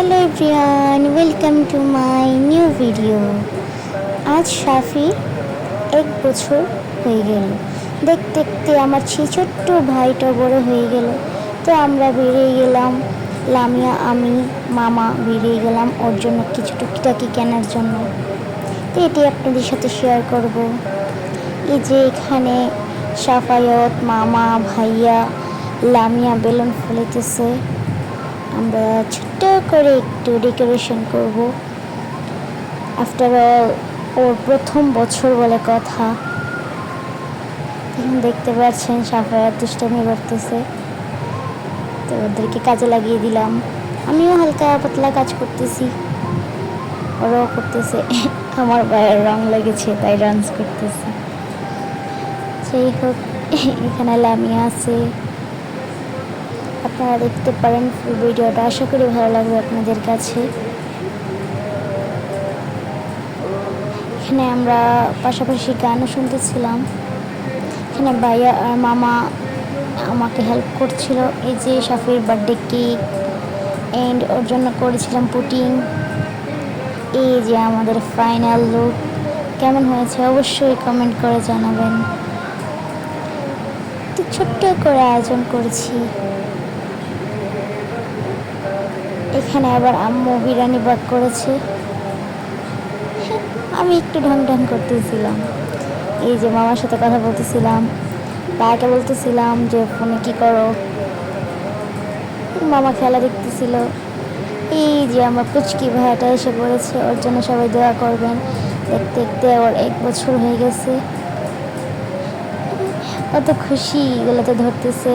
Hello everyone welcome to my new video আজ শাফি এক বছর হয়ে গেল। দেখতে দেখতে আমার সেই ছোট্ট ভাইটা বড় হয়ে গেল। তো আমরা বেরিয়ে গেলাম। লামিয়া, আমি, মামা বেরিয়ে গেলাম ওর জন্য কিছু টুকিটাকি কেনার জন্য। তো এটি আপনাদের সাথে শেয়ার করব। এই যে এখানে সাফায়ত, মামা, ভাইয়া, লামিয়া বেলুন ফুলেতেছে আমরা ছোট্ট করে একটু ডেকোরেশন করব। আফটার অল ওর প্রথম বছর বলে কথা। দেখতে পাচ্ছেন সাফায়াত দুষ্টামি করতেছে। তো ওদেরকে কাজে লাগিয়ে দিলাম। আমিও হালকা পাতলা কাজ করতেছি। ওরাও করতেছে। আমার গায়ের রং লেগেছে, তাই ডান্স করতেছে। সেই হোক, এখানে লামিয়া আছে। আপনারা দেখতে পারেন ভিডিওটা। আশা করি ভালো লাগবে আপনাদের কাছে। এখানে আমরা পাশাপাশি গানও শুনতেছিলাম। এখানে ভাইয়া আর মামা আমাকে হেল্প করছিল। এই যে সাফির বার্থডে কেক এন্ড ওর জন্য করেছিলাম পুটিং এই যে আমাদের ফাইনাল লুক কেমন হয়েছে? অবশ্যই কমেন্ট করে জানাবেন। ছোট্ট করে আয়োজন করেছি। এখানে আবার আম্মু বিরিয়ানি বাক করেছে। আমি একটু ঢং ঢং করতেছিলাম। এই যে মামার সাথে কথা বলতেছিলাম বাবাকে বলতেছিলাম যে, ফোনে কি করো? মামা খেলা দেখতেছিল। এই যে আমার পুচকি ভাইয়াটা এসে পড়েছে ওর জন্য সবাই দোয়া করবেন। দেখতে দেখতে ওর এক বছর হয়ে গেছে। কত খুশি এগুলোতে ধরতেছে।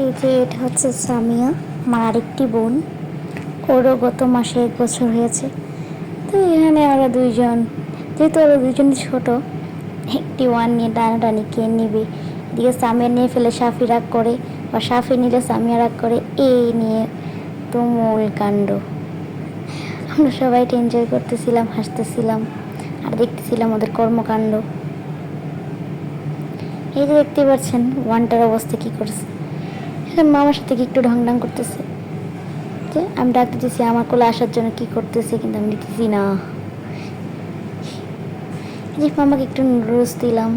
এই যে এটা হচ্ছে সামিয়া আমার আরেকটি বোন। ওরও গত মাসে এক বছর হয়েছে। তো এখানে আমরা দুইজন, যেহেতু ওরা দুজন ছোট, একটি ওয়ান নিয়ে টানাটানি কে নিবে? এদিকে সামিয়া নিয়ে ফেলে, সাফি রাগ করে। বা সাফি নিলে সামিয়া রাগ করে, এই নিয়ে তুমুল কাণ্ড। আমরা সবাই এনজয় করতেছিলাম, হাসতেছিলাম, আর দেখতেছিলাম ওদের কর্মকাণ্ড। এই যে দেখতে পাচ্ছেন, ওয়ানটার অবস্থা কি করছে। মামার সাথে একটু ঢং ঢং করতেছে? যে আমি ডাক দিতেছি আমার কোলে আসার জন্য কি করতেছে, কিন্তু আমি দিতেছি না। যে মামাকে একটু নুডলস দিলাম।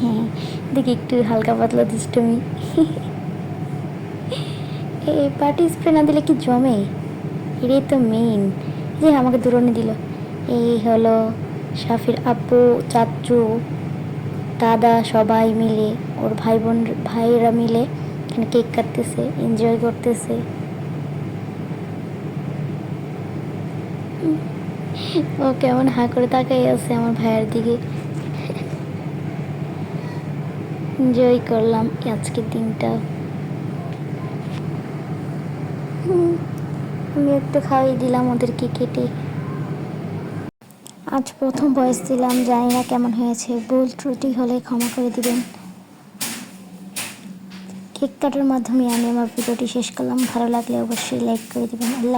হ্যাঁ দেখি একটু হালকা পাতলা দুষ্টমি এই পার্টি স্প্রে না দিলে কি জমে? এটাই তো মেইন যে আমাকে দূরণে দিল। এই হলো সাফির আব্বু চাচু। দাদা সবাই মিলে, ওর ভাই বোন ভাইয়েরা মিলে এখানে কেক কাটতেছে এনজয় করতেছে। ও কেমন হা করে তাকাই আছে আমার ভাইয়ের দিকে। এনজয় করলাম আজকের দিনটা। আমি একটু খাওয়াই দিলাম ওদেরকে কেটে আজ প্রথম বয়স দিলাম, জানি না কেমন হয়েছে। ভুল ত্রুটি হলে ক্ষমা করে দিবেন। কেক কাটার মাধ্যমে আমি আমার ভিডিওটি শেষ করলাম। ভালো লাগলে অবশ্যই লাইক করে দেবেন। আল্লাহ